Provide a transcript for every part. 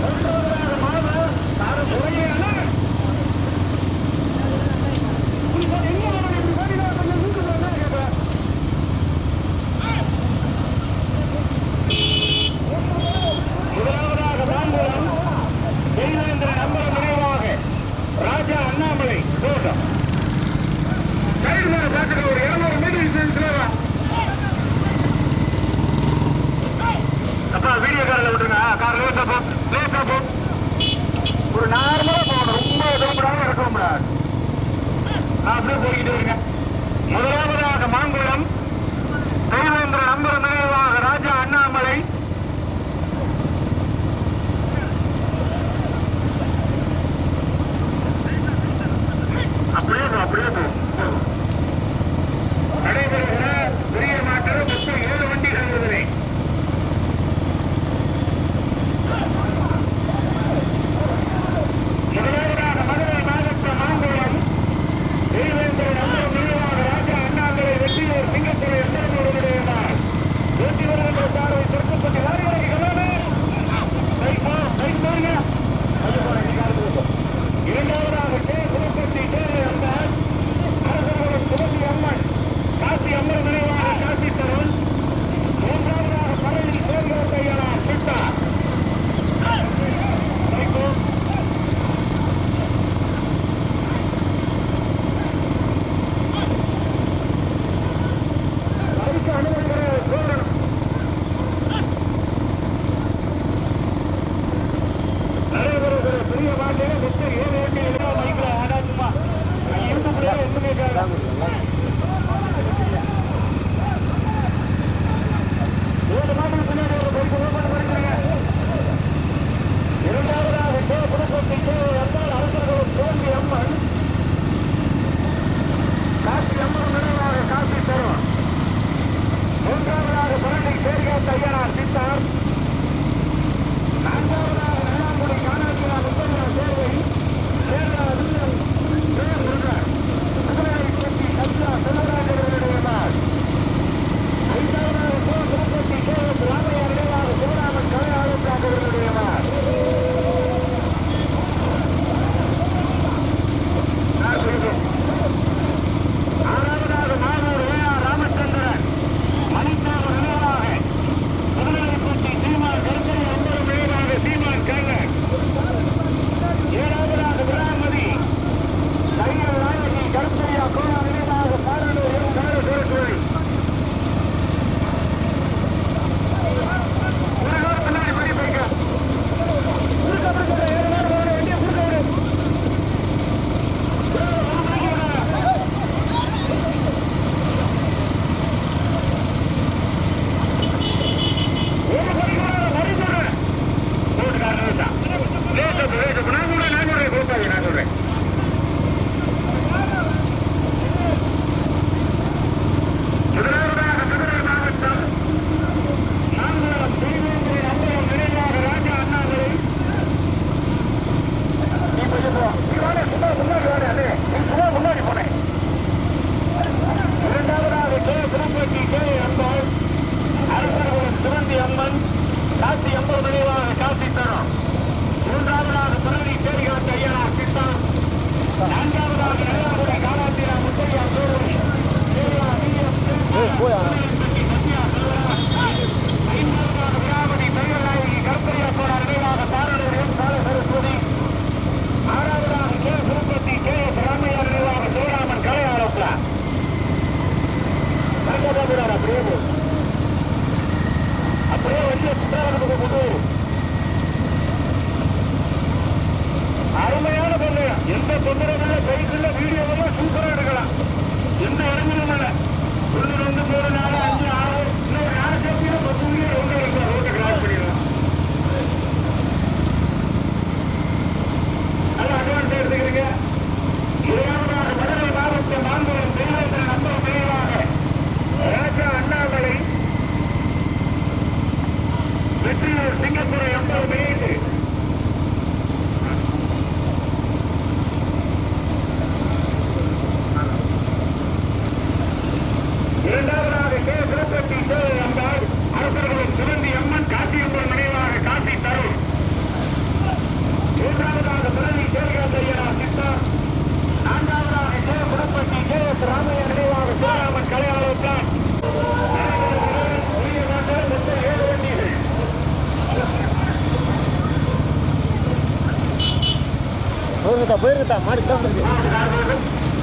Let's go! மூன்றாவதாக புரண்டை சேர்க தையனார் சித்தார். நான்காவதாக ஐந்தாவது கோபுரத்தை சேவை ராமையா போயிருக்குதா மாடு கிட்ட வந்துருக்கு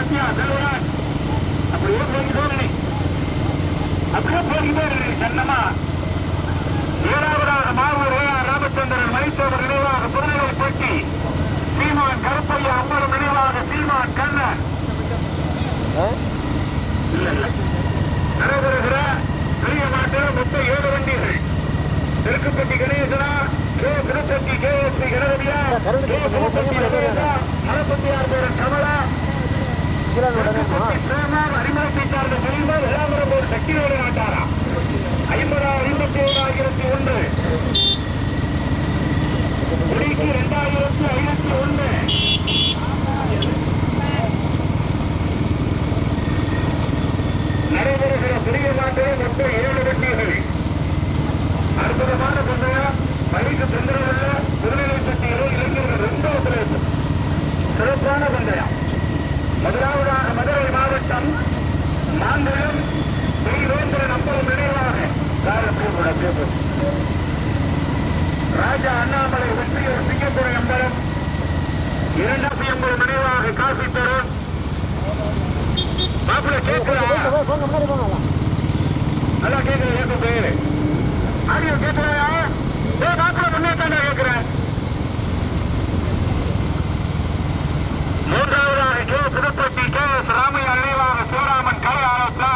சத்யா தருவராஜ் அப்படியே போய்கிட்டோம் அப்படியே போய்கிட்டோம் சன்னமா ஏழாவதாக மாவூர் ஏ ஆர் ராமச்சந்திரன் மலைத்தோவர் நினைவாக புறநிலை போட்டி. சீமான் கருப்பையா அம்மலும் நினைவாக சீமான் கண்ணன். நடைபெறுகிற பெரிய மாட்டு மொத்த கணேசனா K Tiruppatti K S P கணபதியா K Thiruppatti ரமேசா மலப்பட்டியார் பேரன் கமலா ஐம்பத்தி ஓராயிரத்தி ஒன்று இரண்டாயிரத்தி ஐநூத்தி ஒன்று நடைபெறுகிற புதிய மாற்றே மொத்தம் ஏழு வண்டிகள் அற்புதமான பொண்ணையா பணிக்கு தொந்தரவுள்ள திருநெல்வேலி இளைஞர்கள் ரெண்டு ஒத்துழைப்பு சிறப்பான பந்தயம். முதலாவதாக மதுரை மாவட்டம் மாந்தளம் ஸ்ரீரோந்திரன் அப்பவும் நினைவாக ராஜா அண்ணாமலை வெற்றியூர் சிங்கப்புரை அம்பலம். இரண்டாம் பிஎம்பு நினைவாக காசி தரும் மாப்பிள்ள கேட்கிறா? நல்லா கேட்கிற கேட்கும் பேரு? ஆடியோ கேட்கிறாயா? ஏ மாப்பிள்ள முன்னேற்றம் கேட்கிறேன். மூன்றாவதாக K. Puduppatti K. S. Ramaiah நினைவாக சிவராமன் கலை ஆலோசனா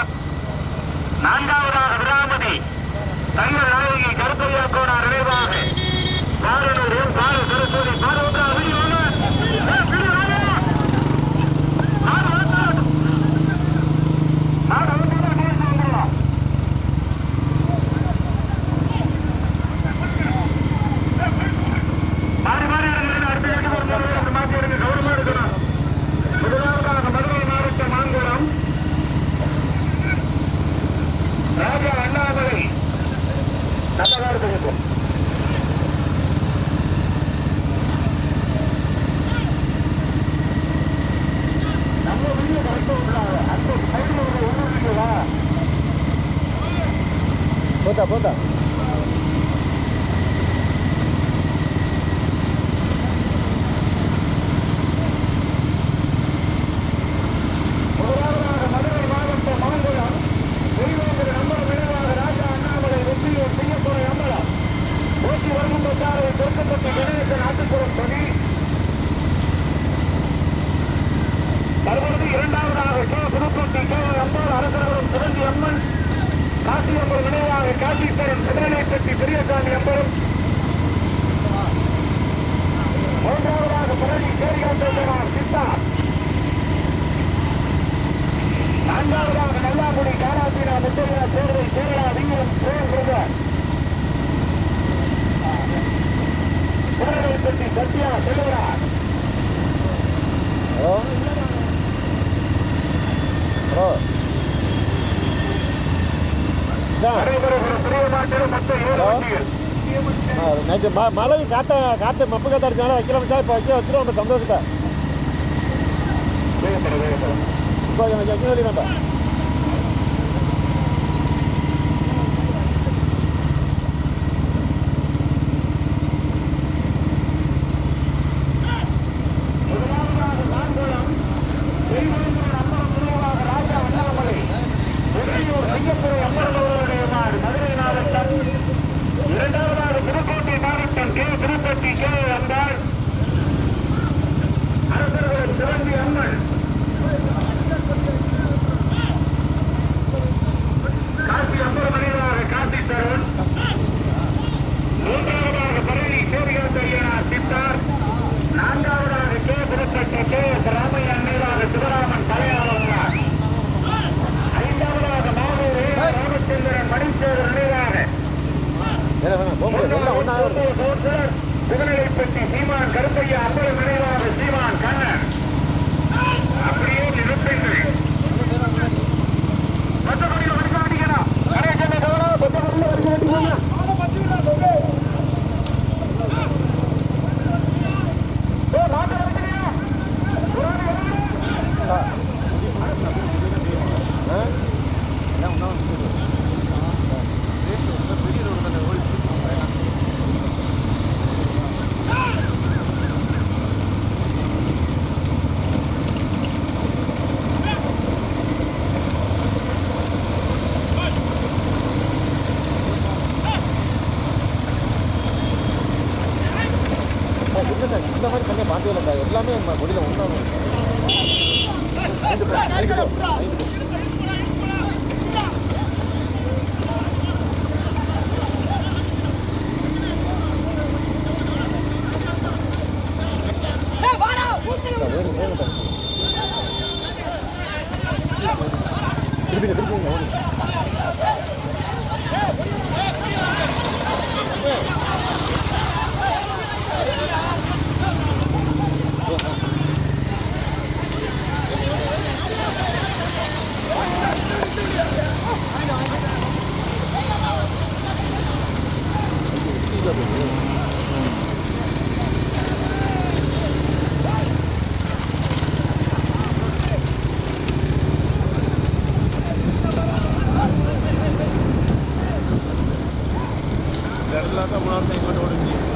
ம மழை காற்ற காற்று மப்பு காற்று அடிச்சனால வைக்கலாம் சார் இப்போ வைக்க வச்சுருவோம் நம்ம சந்தோஷப்பா இப்போ வைக்க சொல்லி நம்ம புகழை பற்றி சீமான் கருப்பையா அப்பளம் நினைவு பண்ணி பார்த்தே இல்லை எல்லாமே மொழியில் ஒன்றாகும் திருப்பி திருப்பி இடத்துல தான் உணர்ந்த இவனோடு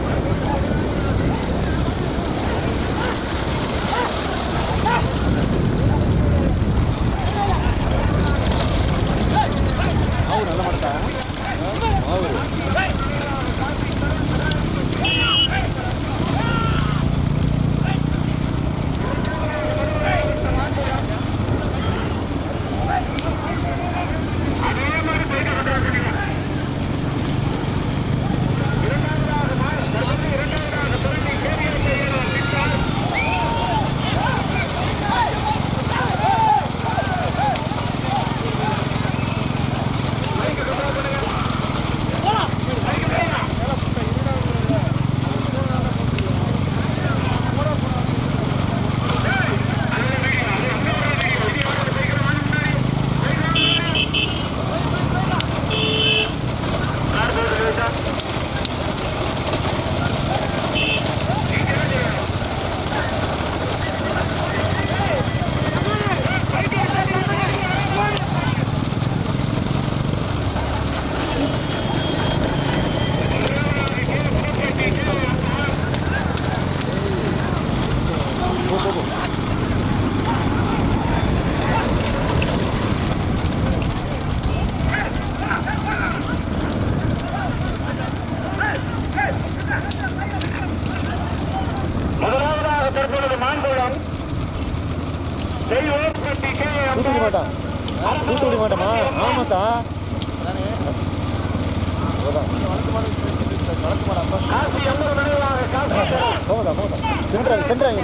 போதா போதா சென்றாங்க சென்றாங்க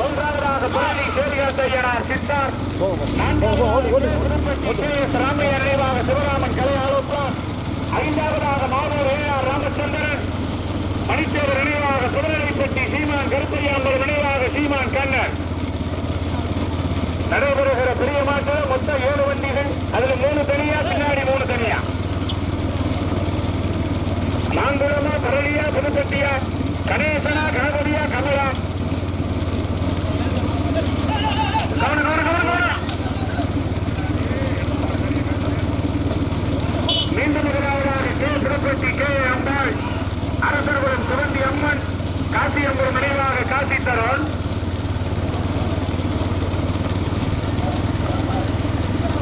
ஒன்றாவதாக பாடி சேரிகாத்த ஐயனார் சித்தார் ராமை நிறைவாக சிவராமன் கலை ஆலோசனம் ஐந்தாவதாக மாவூர் ஏஆர் ராமச்சந்திரன் மணித்தேவர் நினைவாக சுடநிலைப்பட்டி சீமான் கருப்பையாம்பல் நினைவாக சீமான் கண்ணன் நடைபெறுகிற பெரிய மாற்றம் மொத்தம் ஏழு வண்டிகள் அதில் மூணு தனியா பின்னாடி மூணு தனியா. மாங்குளமா பரளியா புதுப்பட்டியா கணேசனா கணபதியா கமலா. மீண்டும் முதலாவதாக கே. திருப்பதி கே. அம்பாள் அரசர்புரம் சிவந்தி அம்மன் காசியம்புரம் நினைவாக காசி தரோன்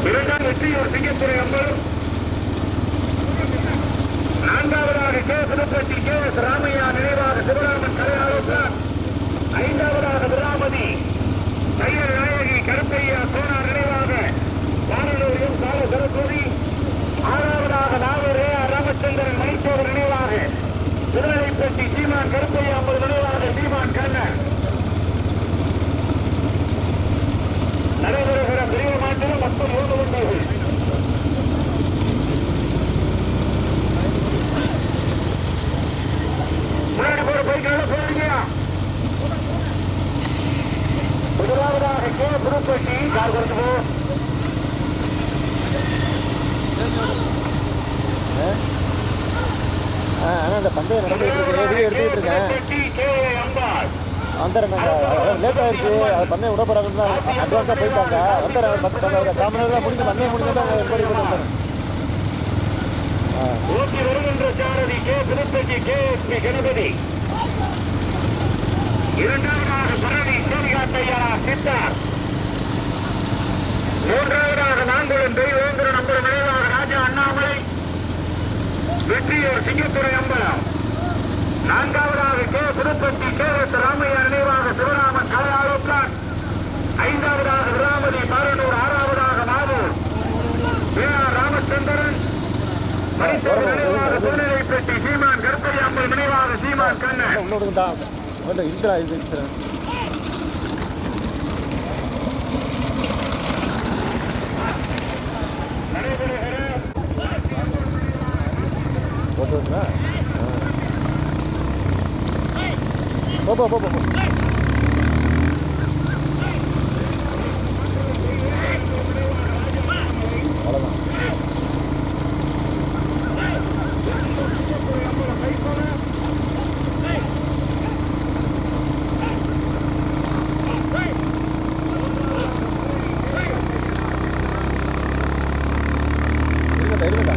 இரண்டாம் வெற்றியூர் சிங்கத்துறை அம்பலம் நான்காவதாக கே ராமையா நினைவாக சிவராமன் கலை ஐந்தாவதாக விராமதி. தையர் நாயகி கருப்பையா சோனா நினைவாக. வானலூரியும் கால சரஸ்வதி ஆறாவதாக நாகூர் ஏ ஆர் ராமச்சந்திரன் மணித்தோவர் நினைவாக. திருநெல்வேலி சீமான் கருப்பையா நினைவாக சீமான் கண்ணன் பெரிய மாற்றம் மொத்தம் மூன்று வண்டிகள் முன்னாடி போற பைக்கால போறீங்க முதலாவதாக கே புதுப்பட்டி கால் கொடுத்து போ ஆனால் அந்த பந்தயம் நடந்துகிட்டு இருக்கு வீடியோ எடுத்துக்கிட்டு இருக்கேன் வந்துடுறேங்க லேட் ஆயிடுச்சு அது பந்தயம் விட போகிறாங்கன்னு அட்வான்ஸாக போயிட்டாங்க வந்துடுறேன் பத்து பத்து காமராஜ் முடிஞ்சு பந்தயம் முடிஞ்சு தான் ரெடி பண்ணி ஓட்டி வருகின்ற சாரதி K. Puduppatti K. S. P. Ganapathi. இரண்டாவதாக பரணி சோதிகாட்டையா சித்தார். மூன்றாவதாக நாங்குளம் தெய்வேந்திர நம்பர் நினைவாக ராஜா அண்ணாமலை. வெற்றியோர் சிங்கத்துறை அம்பலம். நான்காவதாக K. Puduppatti K. S. Ramaiah நினைவாக சிவராமன் கலை ஐந்தாவதாக விராமதி பாரனூர் ஆறாவதாக மாவூர் ஏ ஆர் ராமச்சந்திரன் மணித்தேவர் நினைவாக திருநெல்வேலிப்பட்டி சீமான் கருப்பையாம்பல் நினைவாக சீமான் கண்ணன் இன்னொரு தான் இல்லை இது இந்திரா ஓட்டு போ போ போ போ போ. அவ்வளோதான் இருங்கடா இருங்கடா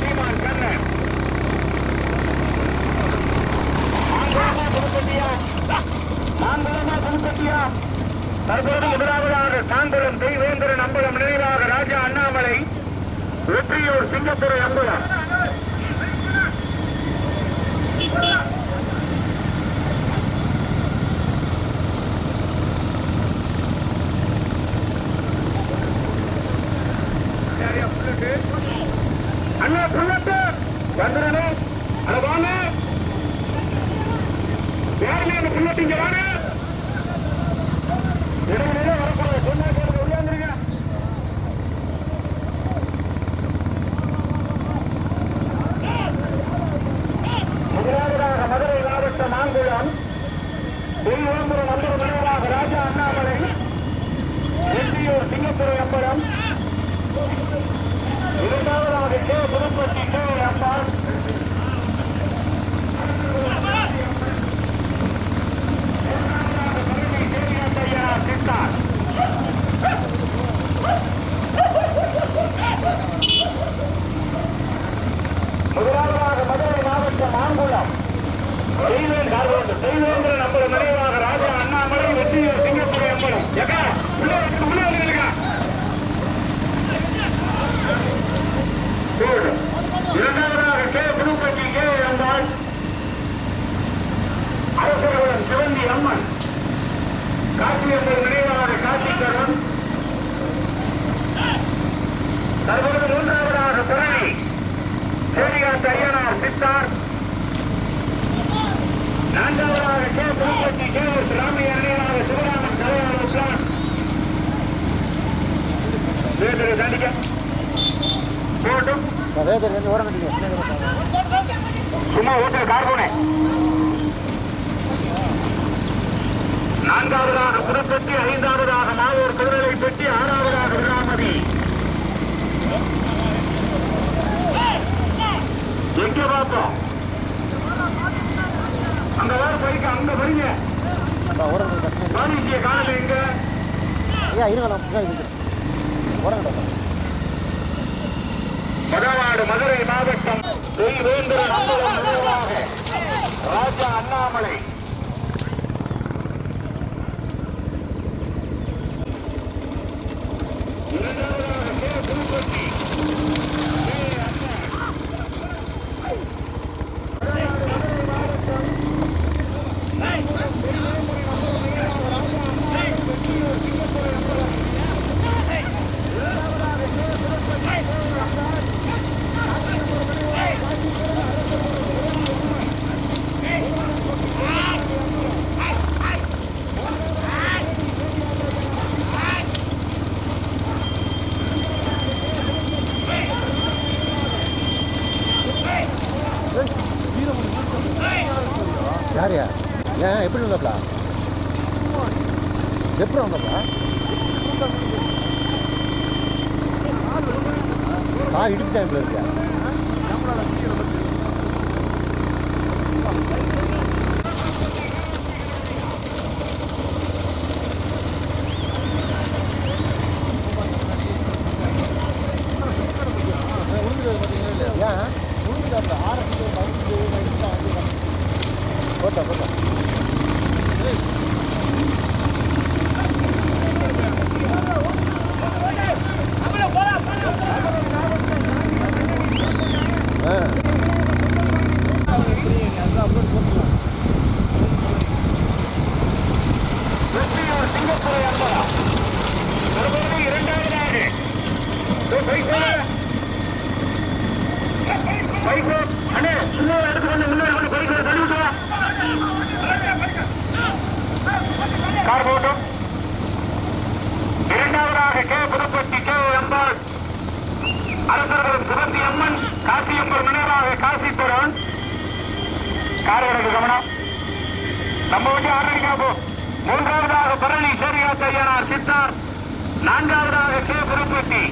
சீமான் கண்ணன் ஆந்திரமா புதுப்பட்டியா ஆந்திரமா புதுப்பட்டியா தற்போது முதலாவதாக சாந்தரம் தெய்வேந்திரன் அம்பலம் நினைவாக ராஜா அண்ணாமலை வெற்றியூர் சிங்கத்துறை அம்பலம் அண்ணா புல்லட்டு வந்துடனே அட வாங்க யாருமே அந்த புல்லட்டு இங்க வாங்க இடையிலே வரக்கூடாது சொன்னா கேட்டு ஒளியாந்துருங்க முதலாவதாக மதுரை மாவட்டம் ஆங்குளம் திருவனந்தபுரம் நம்பர் நினைவாக ராஜா அண்ணாமலை வெற்றியூர் சிங்கத்துறை அம்பலம் இரண்டாவதாக கே புதுப்பட்டி கே அம்பாள் சித்தார் முதலாவதாக மதுரை மாவட்டம் ஆங்குளம் தெய்வேந்திர தெய்வேந்திர நம்மள நினைவாக ராஜா அண்ணாமலை வெற்றியூர் சிங்கத்துறை அம்பலம் ஏக்கா உள்ள வந்து உள்ள வந்துருக்கா இரண்டாவதாக கே புதுப்பட்டி கே அம்பாள் அரசர்களுடன் சிவந்தி அம்மன் காசியம்மன் நினைவாக காசிக்கரன் தற்போது மூன்றாவதாக சித்தார் நான்காவதாக K Tirupati K S Ramaiah நினைவாக சிவராமன் கலையாளர் உஸ்லான் வேதரை தண்டிக்க. போட்டும் வேதர் வந்து ஓரம் சும்மா ஓட்டுற கார்போனே நான்காவதாக புதுப்பட்டி ஐந்தாவதாக மாவூர் குதிரை பெட்டி ஆறாவதாக விராமதி. எங்க பார்ப்போம்? அங்க வர போய்க்க அங்க வரீங்க. காணல எங்க? ஐயா இருங்க நான் பின்னாடி நிற்கிறேன். ஓரம் கட்டலாம் மதவாடு மதுரை மாவட்டம் தெய்வேந்திரன் அம்பலம் ராஜா அண்ணாமலை. கையனார் சேரிகாத்த சித்தார் நான்காவதாக K. Guruppatti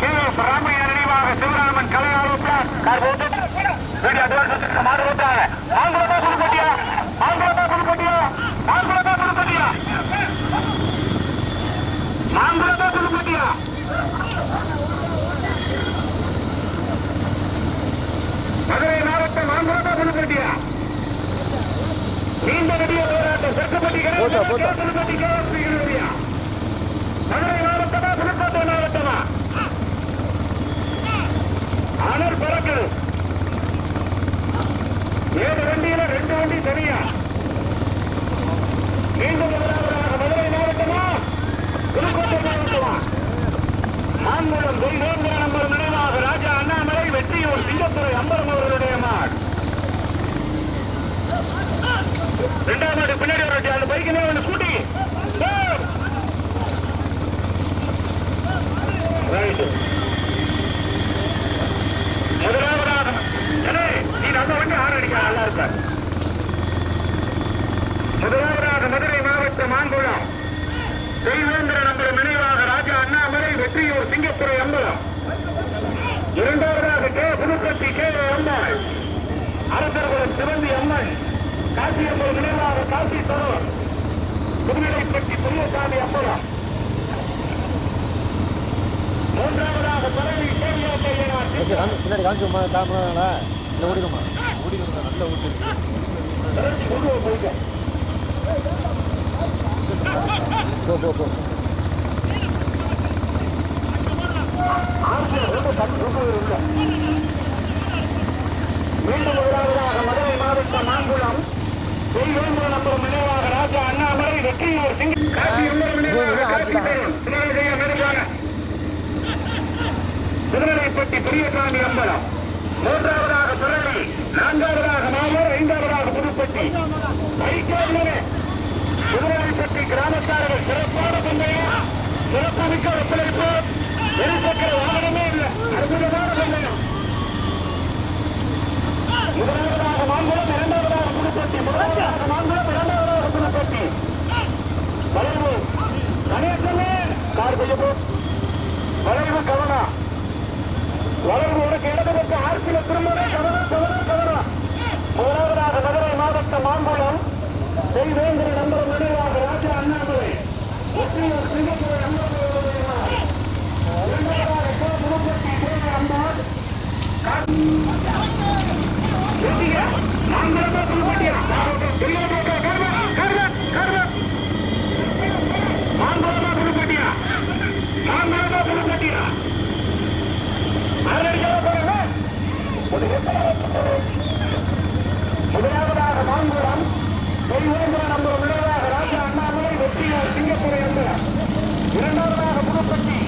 K. S Ramaiah நினைவாக சிவராமன் கலையாளர் கார் போட்டு. வீடியோ அட்வான்ஸ் மாடு போட்டாங்க. ஆங்கிலத்தா புதுப்பட்டியா? ஆங்கிலத்தா புதுப்பட்டியா? ஆங்கிலத்தா மதுரை மாவட்டம் மாங்குளத்தா புதுப்பட்டியா நீண்ட நெடிய போராட்டம் செருக்கப்பட்டி போட்டா, போட்டா. புதுப்பட்டி கேஎஸ்பி இறுதியா மதுரை மாவட்டமா புதுக்கோட்டை மாவட்டமா அனல் பறக்குது. ஏழு வண்டியில ரெண்டு வண்டி தனியா மீண்டும் முதலாவதாக மதுரை மாவட்டமா புதுக்கோட்டை மாவட்டமா? மான்மூலம் நம்பர் நினைவாக ராஜா அண்ணாமலை வெற்றியூர் சிங்கத்துறை அம்பரம் அவர்களுடைய மாட் ரெண்டாம் மாடு பின்னாடி ஒரு அந்த பைக்கு மேல ஒன்று ஸ்கூட்டி ரைட்டு முதலாவதாக நீ நம்ம வண்டி ஆறு அடிக்க நல்லா இருக்க. முதலாவதாக மதுரை மாவட்டம் மாங்குளம். தெய்வேந்திர நம்பர் நினைவாக ராஜா அண்ணாமலை வெற்றியூர் சிங்கப்புரை அம்பலம். இரண்டாவதாக கே. புதுப்பட்டி கே. அம்மாள் அரசர்குலம் சிவந்தி அம்மன். காசியம்மன் நினைவாக காசி தரும் புதுநிலைப்பட்டி பெரியசாமி அம்பலம் மூன்றாவதாக பழனி ஓகே பின்னாடி காமிச்சுமா காமினாங்களா இல்லை ஓடிடுமா? ஓடிடுமா நல்ல ஓட்டு போ போ போ. மீண்டும் முதலாவதாக மதுரை மாவட்டம் மாங்குளம் தெய்வேந்திர பெரியசாமி அம்பலம் மூன்றாவதாக பிறவி நான்காவதாக மாவூர் ஐந்தாவதாக புதுப்பட்டி வைக்காவிலே கிராமத்தார்கள் சிறப்பான பந்தயம் சிறப்புமிக்க ஒத்துழைப்பு எரிசக்கர வாகனமே இல்லை அற்புதமான பந்தயம் முதலாவதாக மாங்குளம் இரண்டாவதாக புதுப்பட்டி முதலாவதாக மாங்குளம் இரண்டாவதாக புதுப்பட்டி வளைவு. கணேசனே. கார் கொஞ்சம் போ வளைவு கவனம் வளைவு உனக்கு இடது பக்கம் ஆர்சில திருமணம். கவனம் கவனம் கவனம் முதலாவதாக மதுரை மாவட்டம் மாங்குளம். தெய்வேந்திர நம்பர் நினைவாக ராஜா அண்ணாமலை. ஒற்றியூர் சிங்கப்பூர் அண்ணாமலை இரண்டாவதாக கோ. புதுப்பட்டி கே. அம்மாள் வெற்றியா? மாங்குளமா புதுப்பட்டியா? மாங்குளமா புதுப்பட்டியா மாங்குளமா புதுப்பட்டியா முதலாவதாக மாங்குளம் தெய்வேந்திர நம்பர் விளைவாக ராஜா அண்ணாமலை வெற்றியார் சிங்கப்பூர் எந்திரம் இரண்டாவதாக புதுப்பட்டி.